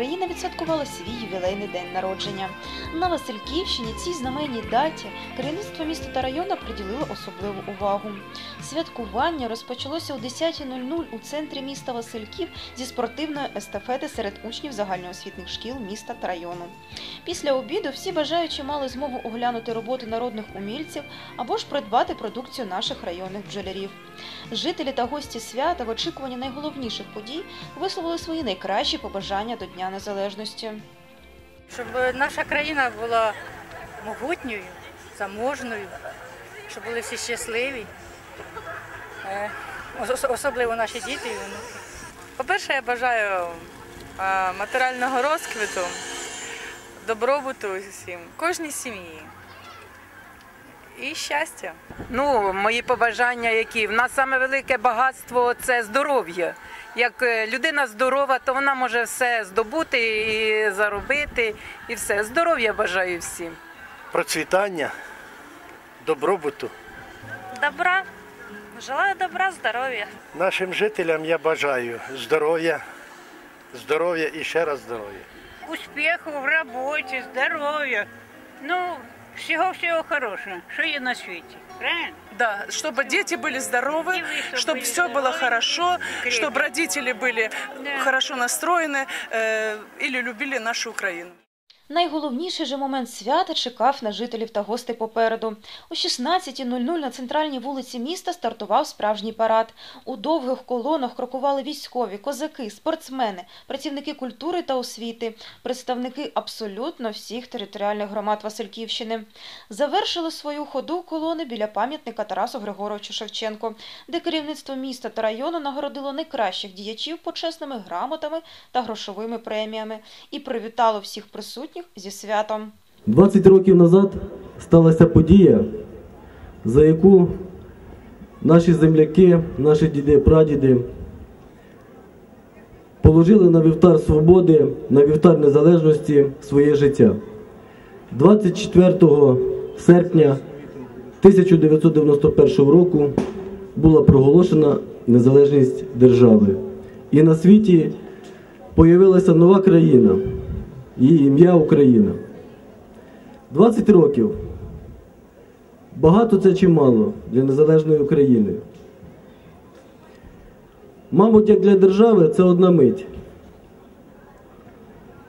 Україна відсвяткувала свій ювілейний день народження. На Васильківщині цій знаменній даті керівництво міста та району приділило особливу увагу. Святкування розпочалося о 10.00 у центрі міста Васильків зі спортивної естафети серед учнів загальноосвітніх шкіл міста та району. Після обіду всі бажаючі мали змогу оглянути роботи народних умільців або ж придбати продукцію наших районних бджолярів. Жителі та гості свята в очікуванні найголовніших подій висловили свої найкращі побажання до Дня Незалежності. щоб наша країна була могутньою, заможною, щоб були всі щасливі, Е, особливо наші діти. По-перше, я бажаю матеріального розквіту, добробуту всім, кожній сім'ї і щастя. Ну, мої побажання, які в нас саме велике багатство це здоров'я. Як е, людина здорова, то вона може все здобути і заробити, і все. Здоров'я бажаю всім. процвітання, добробуту. Добра. Желаю добра, здоров'я. Нашим жителям я бажаю здоров'я, здоров'я і ще раз здоров'я. Успеху в работе, здоровья. Ну, всего-всего хорошего, что есть на свете. Правильно? Да, чтобы дети были здоровы, И вы, чтобы чтобы все было здоровы, хорошо, крепкие. чтобы родители были Да. хорошо настроены э, или любили нашу Украину. Найголовніший же момент свята чекав на жителів та гостей попереду. О 16.00 на центральній вулиці міста стартував справжній парад. У довгих колонах крокували військові, козаки, спортсмени, працівники культури та освіти, представники абсолютно всіх територіальних громад Васильківщини. Завершили свою ходу колони біля пам'ятника Тарасу Григоровичу Шевченко, де керівництво міста та району нагородило найкращих діячів почесними грамотами та грошовими преміями і привітало всіх присутніх зі святом. 20 років назад сталася подія, за яку наші земляки, наші діди, прадіди положили на вівтар свободи, на вівтар незалежності своє життя. 24 серпня 1991 року була проголошена незалежність держави. І на світі появилася нова країна, її ім'я Україна. 20 років. Багато це чи мало для незалежної України. Мабуть, як для держави це одна мить.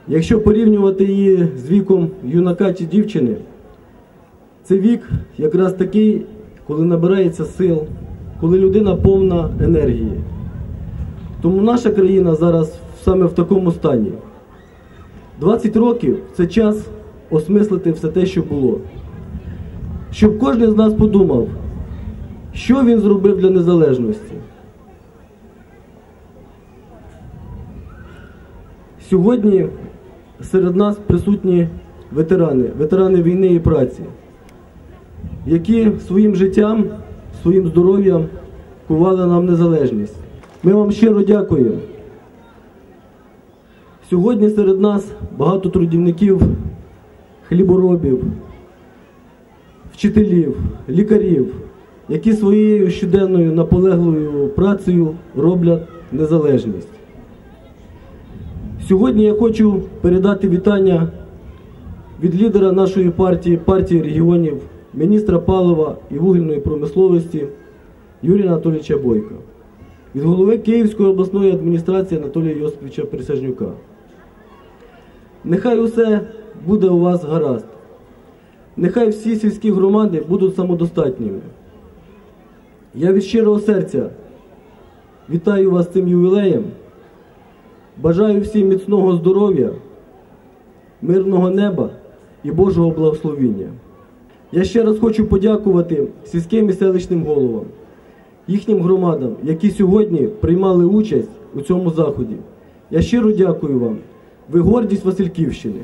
Якщо порівнювати її з віком юнака чи дівчини, це вік якраз такий, коли набирається сил, коли людина повна енергії. Тому наша країна зараз саме в такому стані. 20 років це час осмислити все те, що було. Щоб кожен з нас подумав, що він зробив для незалежності. Сьогодні серед нас присутні ветерани, ветерани війни і праці, які своїм життям, своїм здоров'ям кували нам незалежність. Ми вам щиро дякуємо. Сьогодні серед нас багато трудівників, хліборобів, вчителів, лікарів, які своєю щоденною наполеглою працею роблять незалежність. Сьогодні я хочу передати вітання від лідера нашої партії, партії регіонів, міністра палива і вугільної промисловості Юрія Анатолійовича Бойка, від голови Київської обласної адміністрації Анатолія Йосиповича Присяжнюка. Нехай усе буде у вас гаразд. Нехай всі сільські громади будуть самодостатніми. Я від щирого серця вітаю вас цим ювілеєм. Бажаю всім міцного здоров'я, мирного неба і Божого благословіння. Я ще раз хочу подякувати сільським і селищним головам, їхнім громадам, які сьогодні приймали участь у цьому заході. Я щиро дякую вам. Ви гордість Васильківщини.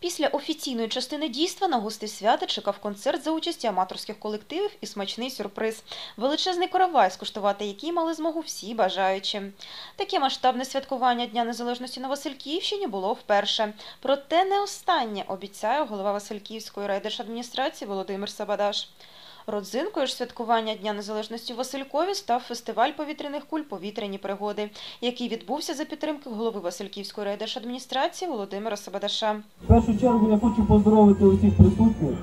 Після офіційної частини дійства на гостей свята чекав концерт за участі аматорських колективів і смачний сюрприз. Величезний коровай, скуштувати який мали змогу всі бажаючі. Таке масштабне святкування Дня Незалежності на Васильківщині було вперше. Проте не останнє, обіцяє голова Васильківської райдержадміністрації Володимир Сабадаш. Родзинкою ж святкування Дня Незалежності Василькові став фестиваль повітряних куль «Повітряні пригоди», який відбувся за підтримки голови Васильківської райдержадміністрації Володимира Сабадаша. В першу чергу я хочу поздоровити усіх присутніх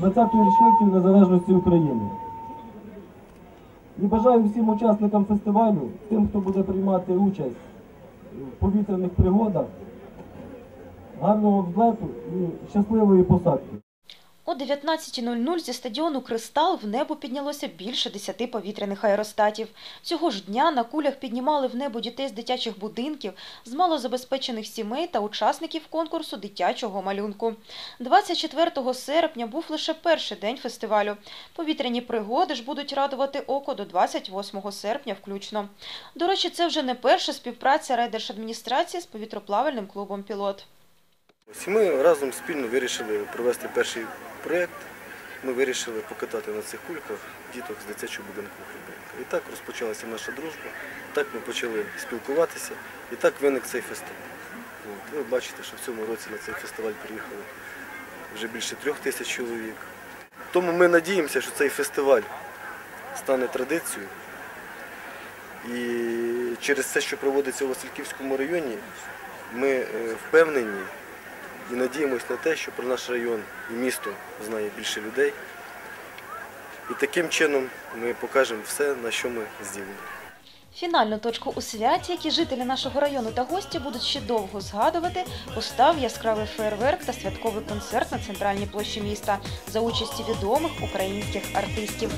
з 20-ю річницею незалежності України. І бажаю всім учасникам фестивалю, тим, хто буде приймати участь в повітряних пригодах, гарного взлету і щасливої посадки. О 19.00 зі стадіону «Кристал» в небо піднялося більше десяти повітряних аеростатів. Цього ж дня на кулях піднімали в небо дітей з дитячих будинків, з малозабезпечених сімей та учасників конкурсу дитячого малюнку. 24 серпня був лише перший день фестивалю. Повітряні пригоди ж будуть радувати око до 28 серпня включно. До речі, це вже не перша співпраця райдержадміністрації з повітроплавальним клубом «Пілот». Ми разом спільно вирішили провести перший проєкт. Ми вирішили покатати на цих кульках діток з дитячого будинку Хребенка. І так розпочалася наша дружба, так ми почали спілкуватися, і так виник цей фестиваль. От, ви бачите, що в цьому році на цей фестиваль приїхали вже більше трьох тисяч чоловік. Тому ми надіємося, що цей фестиваль стане традицією. І через те, що проводиться у Васильківському районі, ми е, впевнені і надіємося на те, що про наш район і місто знає більше людей. І таким чином ми покажемо все, на що ми здібні. Фінальну точку у святі, які жителі нашого району та гості будуть ще довго згадувати, постав яскравий фейерверк та святковий концерт на центральній площі міста за участі відомих українських артистів.